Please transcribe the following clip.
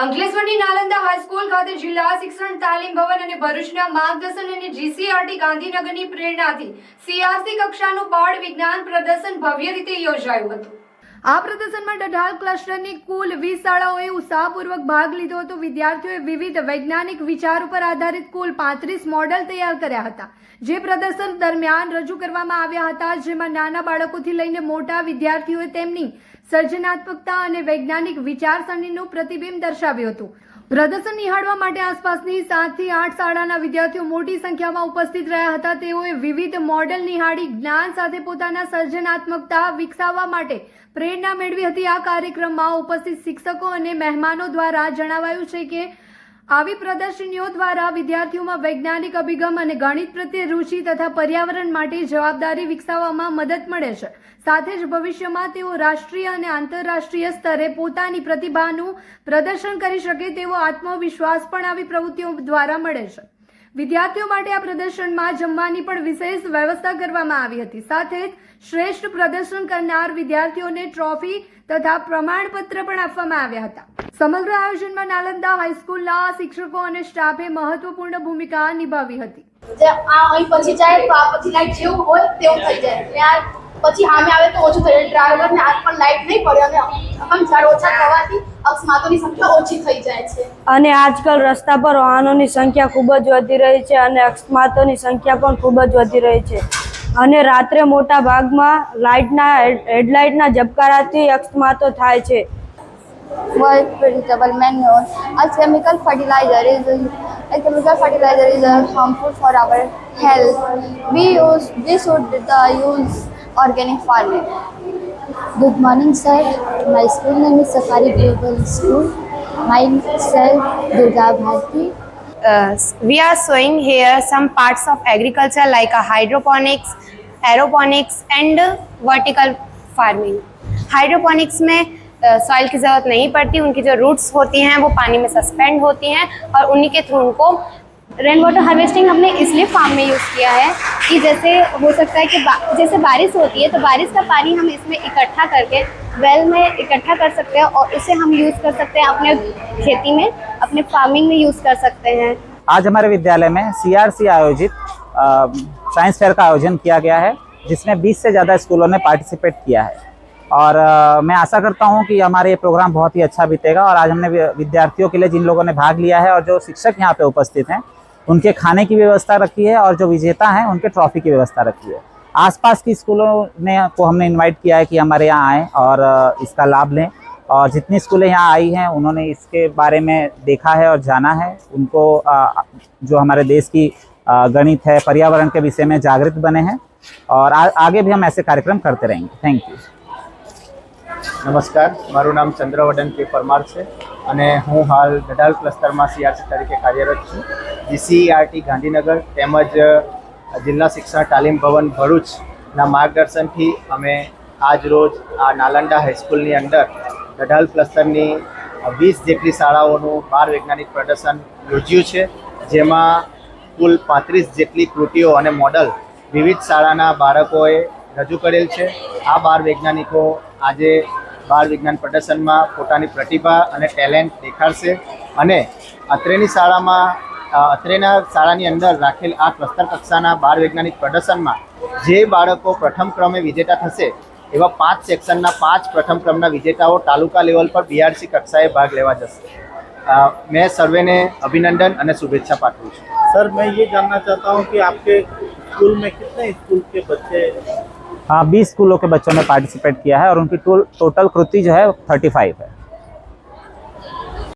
અંકલેશ્વરની Nalanda high school ખાતે જિલ્લા શિક્ષણ, તાલીમ ભવન અને ભરૂચના માર્ગદર્શન અને જીસીઆરટી ગાંધીનગરની પ્રેરણાથી સીઆરસી કક્ષાનું બાળ વિજ્ઞાન પ્રદર્શન ભવ્ય રીતે યોજાયું હતું. આ પ્રદર્શનમાં ડઢાલ ક્લસ્ટરની કુલ વીસ શાળાઓએ ઉત્સાહપૂર્વક ભાગ લીધો હતો. વિદ્યાર્થીઓએ વિવિધ વૈજ્ઞાનિક વિચાર ઉપર આધારિત કુલ પાંત્રીસ મોડલ તૈયાર કર્યા હતા. જે પ્રદર્શન દરમિયાન રજૂ કરવામાં આવ્યા હતા, જેમાં નાના બાળકોથી લઈને મોટા વિદ્યાર્થીઓએ તેમની સર્જનાત્મકતા અને વૈજ્ઞાનિક વિચારસરણીનું પ્રતિબિંબ દર્શાવ્યું હતું. પ્રદર્શન નિહાળવા માટે આસપાસની સાતથી આઠ શાળાના વિદ્યાર્થીઓ મોટી સંખ્યામાં ઉપસ્થિત રહ્યા હતા. તેઓએ વિવિધ મોડેલ નિહાળી જ્ઞાન સાથે પોતાના સર્જનાત્મકતા વિકસાવવા માટે પ્રેરણા મેળવી હતી. આ કાર્યક્રમમાં ઉપસ્થિત શિક્ષકો અને મહેમાનો દ્વારા જણાવાયું છે કે આવી પ્રદર્શનીઓ દ્વારા વિદ્યાર્થીઓમાં વૈજ્ઞાનિક અભિગમ અને ગણિત પ્રત્યે રુચિ તથા પર્યાવરણ માટે જવાબદારી વિકસાવવામાં મદદ મળે છે. સાથે જ ભવિષ્યમાં તેઓ રાષ્ટ્રીય અને આંતરરાષ્ટ્રીય સ્તરે પોતાની પ્રતિભાનું પ્રદર્શન કરી શકે તેવો આત્મવિશ્વાસ પણ આવી પ્રવૃત્તિઓ દ્વારા મળે છે. વિદ્યાર્થીઓ માટે આ પ્રદર્શનમાં જમવાની પણ વિશેષ વ્યવસ્થા કરવામાં આવી હતી. સાથે જ શ્રેષ્ઠ પ્રદર્શન કરનાર વિદ્યાર્થીઓને ટ્રોફી તથા પ્રમાણપત્ર પણ આપવામાં આવ્યા હતા. સમગ્ર આયોજનમાં નાલંદા હાઈસ્કૂલના શિક્ષકો અને સ્ટાફે મહત્વપૂર્ણ ભૂમિકા નિભાવી હતી. આ અહીં પછી જાય તો આ પછી લાઈટ જેવું હોય તેવું થઈ જાય. પછી સામે આવે તો ઓછું થઈ જાય. ડ્રાઈવર ને આજ પણ લાઈટ નહીં પડે અને પણ ઝાડ ઓછા થવાથી અકસ્માતોની સંખ્યા ઓછી થઈ જાય છે. અને આજકાલ રસ્તા પર વાહનોની સંખ્યા ખૂબ જ વધી રહી છે અને અકસ્માતોની સંખ્યા પણ ખૂબ જ વધી રહી છે. અને રાત્રે મોટા ભાગમાં લાઇટના હેડલાઇટના ઝબકારાથી અકસ્માતો થાય છે. Well vegetable manure. A chemical fertilizer is a chemical fertilizer is uh, harmful for our health. We use we should uh, use organic farming. Good morning, sir. My school name is Safari Global School. Myself Durga Bharti. uh, we are showing here some parts of agriculture like a hydroponics, aeroponics and vertical farming. Hydroponics में soil की ज़रूरत नहीं पड़ती उनकी जो roots होती हैं वो पानी में सस्पेंड होती हैं और उन्हीं के थ्रू उनको रेन वाटर हार्वेस्टिंग हमने इसलिए फार्म में यूज़ किया है कि जैसे हो सकता है कि बा, जैसे बारिश होती है तो बारिश का पानी हम इसमें इकट्ठा करके वेल में इकट्ठा कर सकते हैं और उसे हम यूज़ कर सकते हैं अपने खेती में अपने फ़ार्मिंग में यूज़ कर सकते हैं। आज हमारे विद्यालय में सीआरसी आयोजित साइंस फेयर का आयोजन किया गया है जिसमें 20 से ज़्यादा स्कूलों ने पार्टिसिपेट किया है। और अ, मैं आशा करता हूँ कि हमारे ये प्रोग्राम बहुत ही अच्छा बीतेगा और आज हमने विद्यार्थियों के लिए जिन लोगों ने भाग लिया है और जो शिक्षक यहाँ पे उपस्थित हैं उनके खाने की व्यवस्था रखी है और जो विजेता हैं उनके ट्रॉफी की व्यवस्था रखी है। आसपास की स्कूलों ने को हमने इनवाइट किया है कि हमारे यहाँ आएँ और इसका लाभ लें और जितनी स्कूलें यहाँ आई हैं उन्होंने इसके बारे में देखा है और जाना है। उनको जो हमारे देश की गणित है पर्यावरण के विषय में जागृत बने हैं और आ, आगे भी हम ऐसे कार्यक्रम करते रहेंगे। थैंक यू નમસ્કાર. મારું નામ ચંદ્રવર્ધન કે. પરમાર છે અને હું હાલ ગઢાલ ક્લસ્ટરમાં સીઆરસી તરીકે કાર્યરત છું. જીસીઆરટી ગાંધીનગર તેમજ જિલ્લા શિક્ષણ તાલીમ ભવન ભરૂચના માર્ગદર્શનથી અમે આજ રોજ આ નાલંડા હાઈસ્કૂલની અંદર ગઢાલ ક્લસ્ટરની વીસ જેટલી શાળાઓનું બાર વૈજ્ઞાનિક પ્રદર્શન યોજ્યું છે. જેમાં કુલ પાંત્રીસ જેટલી કૃતિઓ અને મોડલ વિવિધ શાળાના બાળકોએ રજૂ કરેલ છે. આ બાર વૈજ્ઞાનિકો આજે બાળ વિજ્ઞાન પ્રદર્શનમાં પોતાની પ્રતિભા અને ટેલેન્ટ દેખાડશે અને અત્રેની શાળામાં અ, અત્રેના શાળાની અંદર રાખેલ આ ક્લસ્ટર કક્ષાના બાળ વૈજ્ઞાનિક પ્રદર્શનમાં જે બાળકો પ્રથમ ક્રમે વિજેતા થશે એવા પાંચ સેક્શનના પાંચ પ્રથમ ક્રમના વિજેતાઓ તાલુકા લેવલ પર બીઆરસી કક્ષાએ ભાગ લેવા જશે અ, મેં સર્વેને અભિનંદન અને શુભેચ્છા પાઠવું છું सर मैं ये जानना चाहता हूँ कि आपके स्कूल में कितने स्कूल के बच्चे हाँ बीस स्कूलों के बच्चों ने पार्टिसिपेट किया है और उनकी टोल टोटल कृति जो है थर्टी फाइव है